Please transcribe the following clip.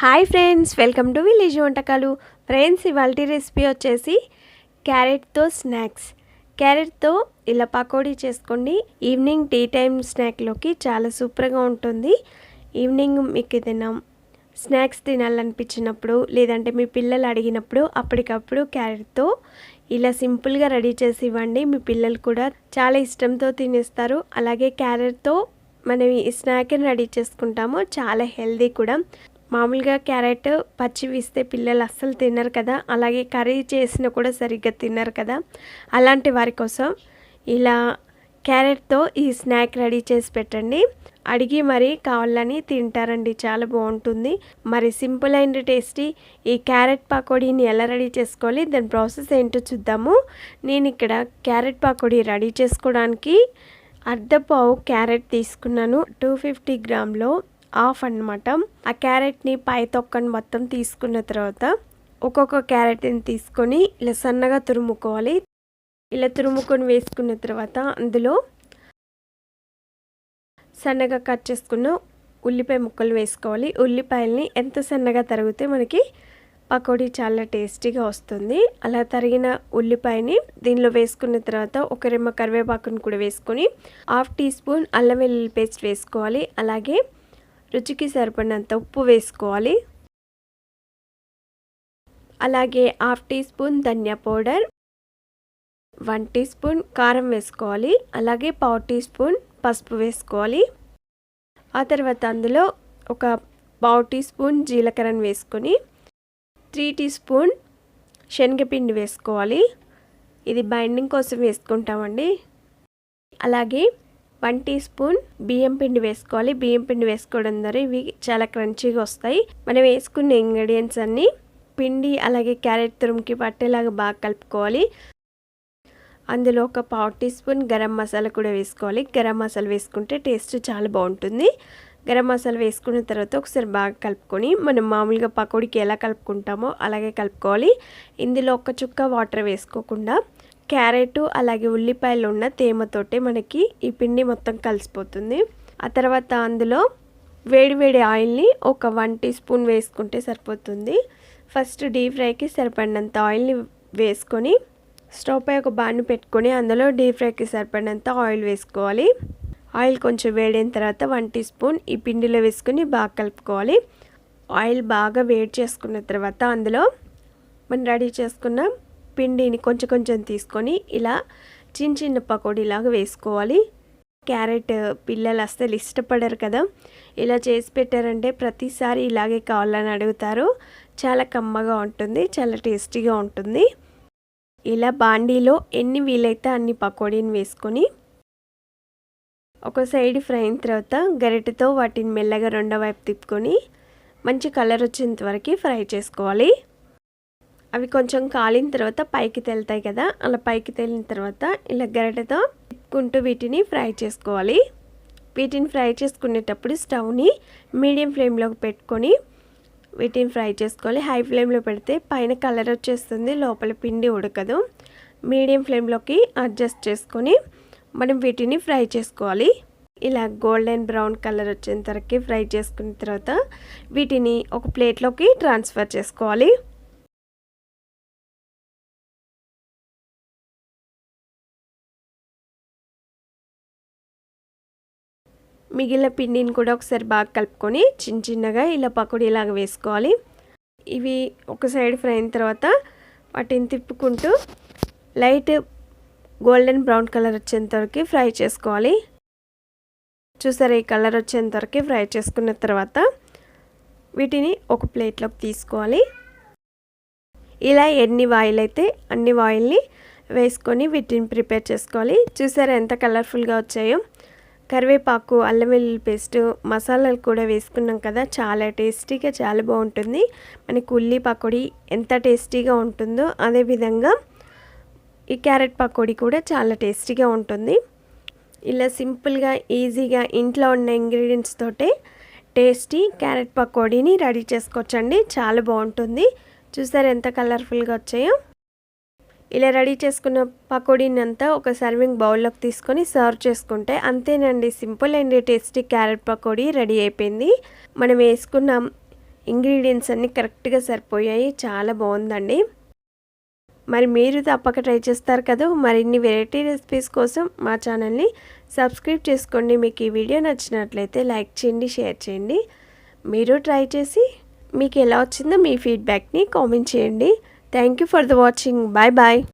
Hi friends welcome to village వంటకాలు. Friends ఇవాళ recipe వచ్చేసి క్యారెట్తో స్నాక్స్. క్యారెట్తో ఇలా పకోడీ చేసుకోండి. ఈవినింగ్ టీ టైం స్నాక్లోకి చాలా సూపర్గా ఉంటుంది. ఈవినింగ్ మీకు ఏదైనా స్నాక్స్ తినాలనిపించినప్పుడు లేదంటే మీ పిల్లలు అడిగినప్పుడు అప్పటికప్పుడు క్యారెట్తో ఇలా సింపుల్గా రెడీ చేసి ఇవ్వండి. మీ పిల్లలు కూడా చాలా ఇష్టంతో తినేస్తారు. అలాగే క్యారెట్తో మనం ఈ స్నాక్ని రెడీ చేసుకుంటాము. చాలా హెల్దీ కూడా. మామూలుగా క్యారెట్ పచ్చివి ఇస్తే పిల్లలు అస్సలు తినరు కదా అలాగే కర్రీ చేసినా కూడా సరిగ్గా తినరు కదా. అలాంటి వారి కోసం ఇలా క్యారెట్తో ఈ స్నాక్ రెడీ చేసి పెట్టండి. అడిగి మరి కావాలని తింటారండి చాలా బాగుంటుంది. మరి సింపుల్ అండ్ టేస్టీ ఈ క్యారెట్ పకోడీని ఎలా రెడీ చేసుకోవాలి దాని ప్రాసెస్ ఏంటో చూద్దాము. నేను ఇక్కడ క్యారెట్ పకోడీ రెడీ చేసుకోవడానికి అర్ధ పావు క్యారెట్ తీసుకున్నాను. టూ ఫిఫ్టీ గ్రామ్లో హాఫ్ అనమాట ఆ క్యారెట్ని పై తొక్కని మొత్తం తీసుకున్న తర్వాత ఒక్కొక్క క్యారెట్ని తీసుకొని ఇలా సన్నగా తురుముకోవాలి. ఇలా తురుముకొని వేసుకున్న తర్వాత అందులో సన్నగా కట్ చేసుకున్న ఉల్లిపాయ ముక్కలు వేసుకోవాలి. ఉల్లిపాయల్ని ఎంత సన్నగా తరిగితే మనకి పకోడీ చాలా టేస్టీగా వస్తుంది. అలా తరిగిన ఉల్లిపాయని దీనిలో వేసుకున్న తర్వాత ఒక రెమ్మ కరివేపాకుని కూడా వేసుకొని హాఫ్ టీ స్పూన్ అల్లం వెల్లుల్లి పేస్ట్ వేసుకోవాలి. అలాగే రుచికి సరిపడినంత ఉప్పు వేసుకోవాలి. అలాగే హాఫ్ టీ స్పూన్ ధనియా పౌడర్ వన్ టీ స్పూన్ కారం వేసుకోవాలి. అలాగే పావు టీ స్పూన్ పసుపు వేసుకోవాలి. ఆ తర్వాత అందులో ఒక పావు టీ స్పూన్ జీలకర్రను వేసుకొని త్రీ టీ స్పూన్ శనగపిండి వేసుకోవాలి. ఇది బైండింగ్ కోసం వేసుకుంటామండి. అలాగే వన్ టీ స్పూన్ బియ్యం పిండి వేసుకోవాలి. బియ్యం పిండి వేసుకోవడం ద్వారా ఇవి చాలా క్రంచీగా వస్తాయి. మనం వేసుకున్న ఇంగ్రీడియంట్స్ అన్నీ పిండి అలాగే క్యారెట్ తురుముకి పట్టేలాగా బాగా కలుపుకోవాలి. అందులో ఒక పావు టీ స్పూన్ గరం మసాలా కూడా వేసుకోవాలి. గరం మసాలా వేసుకుంటే టేస్ట్ చాలా బాగుంటుంది. గరం మసాలా వేసుకున్న తర్వాత ఒకసారి బాగా కలుపుకొని మనం మామూలుగా పకోడీకి ఎలా కలుపుకుంటామో అలాగే కలుపుకోవాలి. ఇందులో ఒక చుక్క వాటర్ వేసుకోకుండా క్యారెట్ అలాగే ఉల్లిపాయలు ఉన్న తేమతోటే మనకి ఈ పిండి మొత్తం కలిసిపోతుంది. ఆ తర్వాత అందులో వేడి వేడి ఆయిల్ని ఒక వన్ టీ స్పూన్ వేసుకుంటే సరిపోతుంది. ఫస్ట్ డీప్ ఫ్రైకి సరిపడినంత ఆయిల్ని వేసుకొని స్టవ్ పై ఒక బాణ్ పెట్టుకొని అందులో డీప్ ఫ్రైకి సరిపడినంత ఆయిల్ వేసుకోవాలి. ఆయిల్ కొంచెం వేడైన తర్వాత వన్ టీ స్పూన్ ఈ పిండిలో వేసుకొని బాగా కలుపుకోవాలి. ఆయిల్ బాగా వేడి చేసుకున్న తర్వాత అందులో మనం రెడీ చేసుకున్న పిండిని కొంచెం కొంచెం తీసుకొని ఇలా చిన్న చిన్న పకోడీలాగా వేసుకోవాలి. క్యారెట్ పిల్లలు అస్సలు ఇష్టపడరు కదా. ఇలా చేసి పెట్టారంటే ప్రతిసారి ఇలాగే కావాలని అడుగుతారు. చాలా కమ్మగా ఉంటుంది చాలా టేస్టీగా ఉంటుంది. ఇలా బాండీలో ఎన్ని వీలైతే అన్ని పకోడీని వేసుకొని ఒక సైడ్ ఫ్రై అయిన తర్వాత గరిటెతో వాటిని మెల్లగా రెండో వైపు తిప్పుకొని మంచి కలర్ వచ్చేంత వరకు ఫ్రై చేసుకోవాలి. అవి కొంచెం కాలిన తర్వాత పైకి తేలుతాయి కదా అలా పైకి తేలిన తర్వాత ఇలా గరిటెతో తిప్పుకుంటూ వీటిని ఫ్రై చేసుకోవాలి. వీటిని ఫ్రై చేసుకునేటప్పుడు స్టవ్ని మీడియం ఫ్లేమ్లోకి పెట్టుకొని వీటిని ఫ్రై చేసుకోవాలి. హై ఫ్లేమ్లో పెడితే పైన కలర్ వచ్చేస్తుంది లోపల పిండి ఉడకదు. మీడియం ఫ్లేమ్లోకి అడ్జస్ట్ చేసుకొని మనం వీటిని ఫ్రై చేసుకోవాలి. ఇలా గోల్డెన్ బ్రౌన్ కలర్ వచ్చేంతవరకు ఫ్రై చేసుకున్న తర్వాత వీటిని ఒక ప్లేట్లోకి ట్రాన్స్ఫర్ చేసుకోవాలి. మిగిలిన పిండిని కూడా ఒకసారి బాగా కలుపుకొని చిన్న చిన్నగా ఇలా పకోడీలాగా వేసుకోవాలి. ఇవి ఒక సైడ్ ఫ్రై అయిన తర్వాత వాటిని తిప్పుకుంటూ లైట్ గోల్డెన్ బ్రౌన్ కలర్ వచ్చేంత వరకు ఫ్రై చేసుకోవాలి. చూసారా ఈ కలర్ వచ్చేంతవరకు ఫ్రై చేసుకున్న తర్వాత వీటిని ఒక ప్లేట్లోకి తీసుకోవాలి. ఇలా ఎన్ని వాయిల్ అయితే అన్ని వాయిల్ని వేసుకొని వీటిని ప్రిపేర్ చేసుకోవాలి. చూసారా ఎంత కలర్ఫుల్గా వచ్చాయో. కరివేపాకు అల్లం వెల్లుల్లి పేస్ట్ మసాలాలు కూడా వేసుకున్నాం కదా చాలా టేస్టీగా చాలా బాగుంటుంది. మనకి ఉల్లి పకోడీ ఎంత టేస్టీగా ఉంటుందో అదేవిధంగా ఈ క్యారెట్ పకోడీ కూడా చాలా టేస్టీగా ఉంటుంది. ఇలా సింపుల్గా ఈజీగా ఇంట్లో ఉన్న ఇంగ్రీడియంట్స్ తోటే టేస్టీ క్యారెట్ పకోడీని రెడీ చేసుకోవచ్చండి. చాలా బాగుంటుంది. చూసారు ఎంత కలర్ఫుల్గా వచ్చాయో? ఇలా రెడీ చేసుకున్న పకోడీని అంతా ఒక సర్వింగ్ బౌల్లోకి తీసుకొని సర్వ్ చేసుకుంటే అంతేనండి. Simple and tasty carrot pakodi ready అయిపోయింది. మనం వేసుకున్న ఇంగ్రీడియంట్స్ అన్నీ కరెక్ట్గా సరిపోయాయి. చాలా బాగుందండి. మరి మీరు తప్పక ట్రై చేస్తారు కదా. మరిన్ని వెరైటీ రెసిపీస్ కోసం మా ఛానల్ని సబ్స్క్రైబ్ చేసుకోండి. మీకు ఈ వీడియో నచ్చినట్లయితే లైక్ చేయండి షేర్ చేయండి. మీరు ట్రై చేసి మీకు ఎలా వచ్చిందో మీ ఫీడ్బ్యాక్ని కామెంట్ చేయండి. Thank you for the watching. Bye bye.